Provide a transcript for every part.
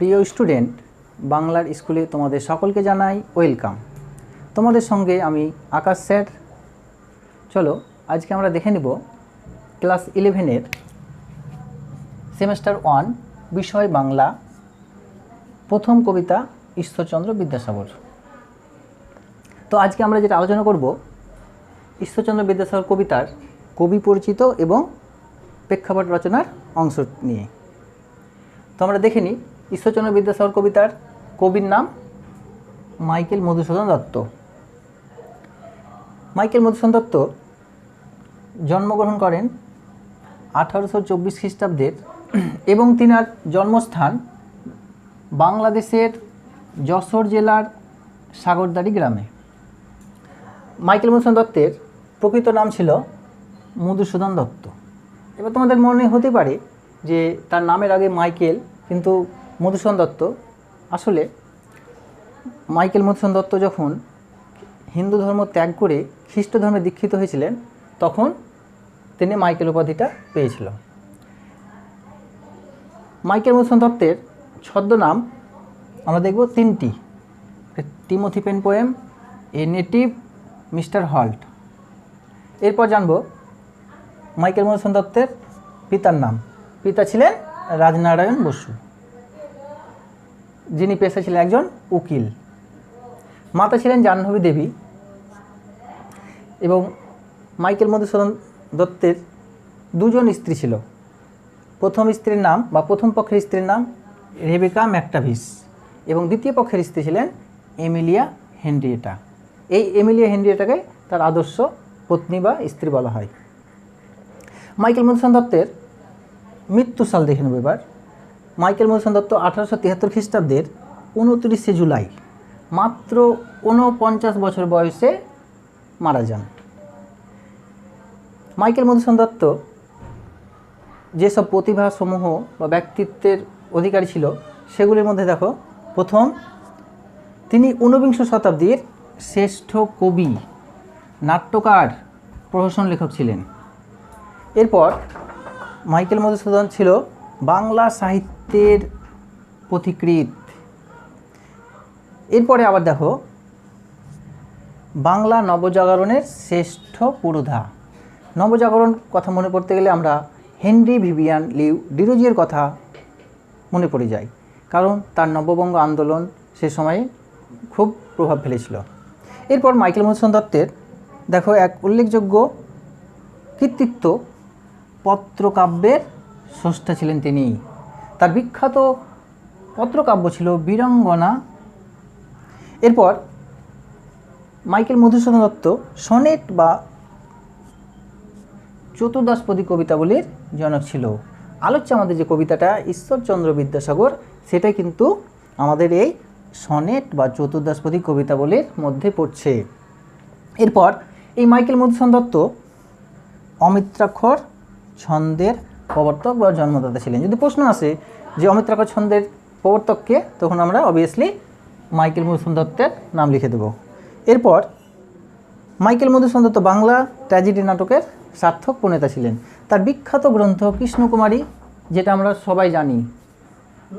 প্রিয় স্টুডেন্ট, বাংলার স্কুলে তোমাদের সকলকে জানাই ওয়েলকাম। তোমাদের সঙ্গে আমি আকাশ স্যার। চলো, আজকে আমরা দেখে নেব ক্লাস ইলেভেনের সেমেস্টার ওয়ান, বিষয় বাংলা, প্রথম কবিতা ঈশ্বরচন্দ্র বিদ্যাসাগর। তো আজকে আমরা যেটা আলোচনা করব, ঈশ্বরচন্দ্র বিদ্যাসাগর কবিতার কবি পরিচিত এবং প্রেক্ষাপট রচনার অংশ নিয়ে। তো আমরা দেখে নিই ঈশ্বরচন্দ্র বিদ্যাসাগর কবিতার কবির নাম মাইকেল মধুসূদন দত্ত। মাইকেল মধুসূদন দত্ত জন্মগ্রহণ করেন আঠারোশো চব্বিশ খ্রিস্টাব্দের এবং তিনার জন্মস্থান বাংলাদেশের যশোর জেলার সাগরদাড়ি গ্রামে। মাইকেল মধুসূদন দত্তের প্রকৃত নাম ছিল মধুসূদন দত্ত। এবার তোমাদের মনে হতে পারে যে তার নামের আগে মাইকেল, কিন্তু মধুসূদন দত্ত। আসলে মাইকেল মধুসূদন দত্ত যখন হিন্দু ধর্ম ত্যাগ করে খ্রিস্ট ধর্মে দীক্ষিত হয়েছিলেন, তখন তিনি মাইকেল উপাধিটা পেয়েছিল মাইকেল মধুসূদন দত্তের ছদ্মনাম আমরা দেখব তিনটি। Timothy Penpoem, a native, mister Holt. এরপর জানব মাইকেল মধুসূদন দত্তের পিতার নাম। পিতা ছিলেন রাজনারায়ণ বসু। যিনি পেশা ছিলেন একজন উকিল। মাতা ছিলেন জাহ্নবী দেবী এবং মাইকেল মধুসূদন দত্তের দুজন স্ত্রী ছিল। প্রথম স্ত্রীর নাম বা প্রথম পক্ষের স্ত্রীর নাম রেবেকা ম্যাকটাভিস এবং দ্বিতীয় পক্ষের স্ত্রী ছিলেন এমিলিয়া হেনরিয়েটা। এই এমিলিয়া হেনরিয়েটাকে তার আদর্শ পত্নী বা স্ত্রী বলা হয়। মাইকেল মধুসূদন দত্তের মৃত্যু সাল দেখে নেব এবার। মাইকেল মধুসূদন দত্ত আঠারোশো তিয়াত্তর খ্রিস্টাব্দের উনত্রিশে জুলাই। মাত্র ঊনপঞ্চাশ বছর বয়সে মারা যান। মাইকেল মধুসূদন দত্ত যেসব প্রতিভাসমূহ বা ব্যক্তিত্বের অধিকারী ছিল, সেগুলির মধ্যে দেখো, প্রথম, তিনি ঊনবিংশ শতাব্দীর শ্রেষ্ঠ কবি, নাট্যকার, প্রহসন লেখক ছিলেন। এরপর মাইকেল মধুসূদন ছিল বাংলা সাহিত্যের পথিকৃৎ এরপরে আবার দেখো, বাংলা নবজাগরণের শ্রেষ্ঠ পুরোধা। নবজাগরণ কথা মনে পড়তে গেলে আমরা হেনরি ভিভিয়ান লিউ ডিরোজিয়ের কথা মনে পড়ে যায় কারণ তার নববঙ্গ আন্দোলন সে সময়ে খুব প্রভাব ফেলেছিল। এরপর মাইকেল মধুসূদন দত্তের দেখো এক উল্লেখযোগ্য কৃতিত্ব পত্রকাব্যের স্রষ্টা ছিলেন তিনি। তার বিখ্যাত পত্রকাব্য ছিল বীরাঙ্গনা। এরপর মাইকেল মধুসূদন দত্ত সনেট বা চতুর্দশপদী কবিতাবলীর জনক ছিল। আলোচ্য আমাদের যে কবিতাটা, ঈশ্বরচন্দ্র বিদ্যাসাগর সেটা কিন্তু আমাদের এই সনেট বা চতুর্দশপদী কবিতাবলীর মধ্যে পড়ছে। এরপর এই মাইকেল মধুসূদন দত্ত অমিত্রাক্ষর ছন্দের প্রবর্তক বা জন্মদাতা ছিলেন। যদি প্রশ্ন আসে যে অমিত্রাক্ষর ছন্দের প্রবর্তককে তখন আমরা অবভিয়াসলি মাইকেল মধুসূদন দত্তের নাম লিখে দেব। এরপর মাইকেল মধুসূদন দত্ত বাংলা ট্র্যাজেডি নাটকের সার্থক প্রণেতা ছিলেন। তার বিখ্যাত গ্রন্থ কৃষ্ণকুমারী, যেটা আমরা সবাই জানি।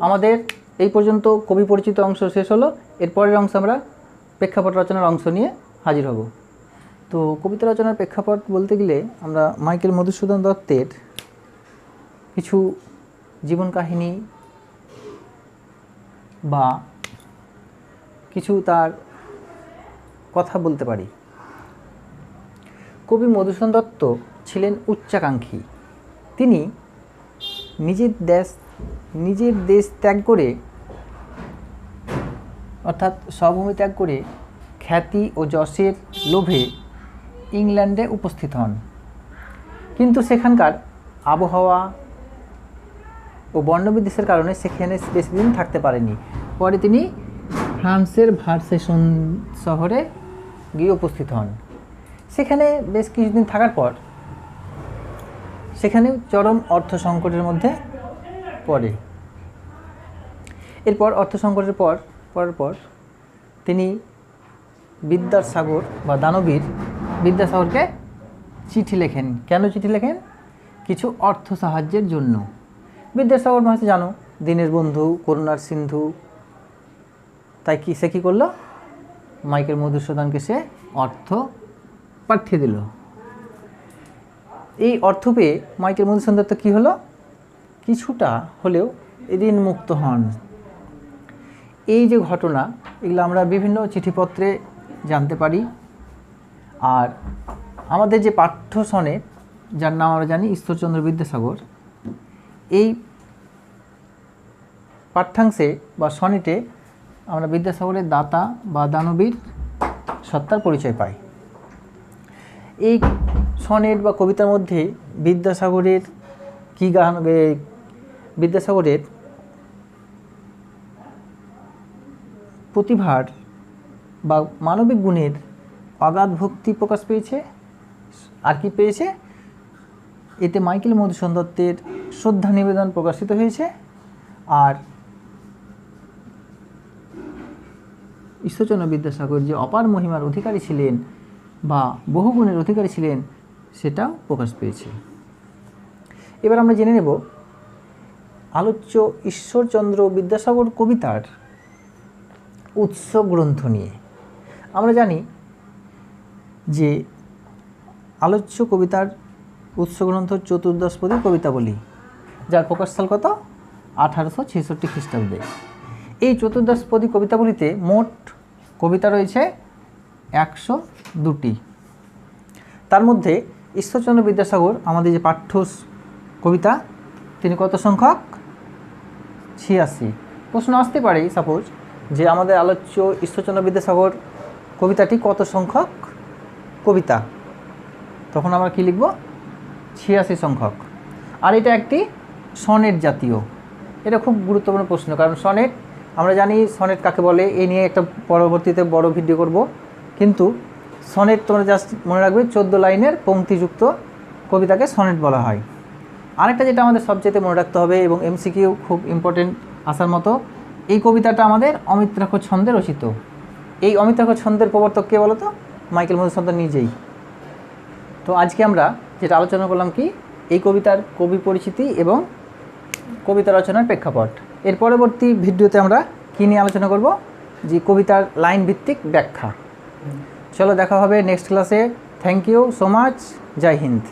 আমাদের এই পর্যন্ত কবি পরিচিত অংশ শেষ হলো। এরপরের অংশ আমরা প্রেক্ষাপট রচনার অংশ নিয়ে হাজির হব। তো কবিতা রচনার প্রেক্ষাপট বলতে গেলে আমরা মাইকেল মধুসূদন দত্তের কিছু জীবন কাহিনী বা কিছু তার কথা বলতে পারি। কবি মধুসূদন দত্ত ছিলেন উচ্চাকাঙ্ক্ষী। তিনি নিজের দেশ নিজের দেশ ত্যাগ করে, অর্থাৎ স্বভূমি ত্যাগ করে খ্যাতি ও যশের লোভে ইংল্যান্ডে উপস্থিত হন। কিন্তু সেখানকার আবহাওয়া ও বর্ণবিদ্বেষের কারণে সেখানে বেশি দিন থাকতে পারেনি। পরে তিনি ফ্রান্সের ভার্সেশন শহরে গিয়ে উপস্থিত হন। সেখানে বেশ কিছুদিন থাকার পর সেখানে চরম অর্থ সংকটের মধ্যে পড়ে। এরপর অর্থ সংকটের পর পড়ার পর তিনি বিদ্যাসাগর বা দানবীর বিদ্যাসাগরকে চিঠি লেখেন। কেন চিঠি লেখেন? কিছু অর্থ সাহায্যের জন্য। বিদ্যাসাগর হয়তো জানো? দিনের বন্ধু, করুণার সিন্ধু। তাই কি, সে কী করল? মাইকেল মধুসূদনকে সে অর্থ পাঠিয়ে দিল। এই অর্থ পেয়ে মাইকেল মধুসূদন দত্ত কী হলো? কিছুটা হলেও ঋণ মুক্ত হন। এই যে ঘটনা, এগুলো আমরা বিভিন্ন চিঠিপত্রে জানতে পারি। আর আমাদের যে পাঠ্য সনে, যার নাম আমরা জানি ঈশ্বরচন্দ্র বিদ্যাসাগর এই পাঠ্যাংশে বা সনেটে আমরা বিদ্যাসাগরের দাতা বা দানবীর সত্তার পরিচয় পাই। এই সনেট বা কবিতার মধ্যে বিদ্যাসাগরের কী গান বিদ্যাসাগরের প্রতিভার বা মানবিক গুণের অগাধ ভক্তি প্রকাশ পেয়েছে, আর কি পেয়েছে? এতে মাইকেল মধুসূদন দত্তের শ্রদ্ধা নিবেদন প্রকাশিত হয়েছে। আর ঈশ্বরচন্দ্র বিদ্যাসাগর যে অপার মহিমার অধিকারী ছিলেন বা বহুগুণের অধিকারী ছিলেন, সেটাও প্রকাশ পেয়েছে। এবার আমরা জেনে নেব, আলোচ্য ঈশ্বরচন্দ্র বিদ্যাসাগর কবিতার উৎস গ্রন্থ নিয়ে। আমরা জানি যে আলোচ্য কবিতার উৎস গ্রন্থ চতুর্দশপদী কবিতাবলী। যার প্রকাশস্থল কত? আঠারোশো ছেষট্টি খ্রিস্টাব্দে। এই চতুর্দশপদী কবিতাগুলিতে মোট কবিতা রয়েছে একশো দুটি। তার মধ্যে ঈশ্বরচন্দ্র বিদ্যাসাগর আমাদের যে পাঠ্য কবিতা, তিনি কত সংখ্যক? ছিয়াশি। প্রশ্ন আসতে পারে সাপোজ যে আমাদের আলোচ্য ঈশ্বরচন্দ্র বিদ্যাসাগর কবিতাটি কত সংখ্যক? কবিতা। তখন আমরা কি লিখব? ছিয়াশি সংখ্যক। আর এটা একটি সনেট জাতীয়? এটা খুব গুরুত্বপূর্ণ প্রশ্ন, কারণ সনেট, আমরা জানি সনেট কাকে বলে এই নিয়ে একটা পরবর্তীতে বড় ভিডিও করব। কিন্তু সনেট তোমরা জাস্ট মনে রাখবে, চোদ্দ লাইনের পংক্তিযুক্ত কবিতাকে সনেট বলা হয়। আরেকটা যেটা আমাদের সবচেয়ে মনে রাখতে হবে, এবং এমসিকিউ খুব ইম্পর্টেন্ট আসার মতো, এই কবিতাটা আমাদের অমিত্রাক্ষ ছন্দে রচিত। এই অমিত্রাক্ষ ছন্দের প্রবর্তক কে বলো তো মাইকেল মধুসূদন নিজেই। তো আজকে আমরা যেটা আলোচনা করলাম কি, এই কবিতার কবি পরিচিতি এবং কবিতা রচনার প্রেক্ষাপট। এর পরবর্তী ভিডিওতে আমরা কী নিয়ে আলোচনা করব? যে কবিতার লাইন ভিত্তিক ব্যাখ্যা। চলো দেখা হবে নেক্সট ক্লাসে। Thank you so much Jai Hind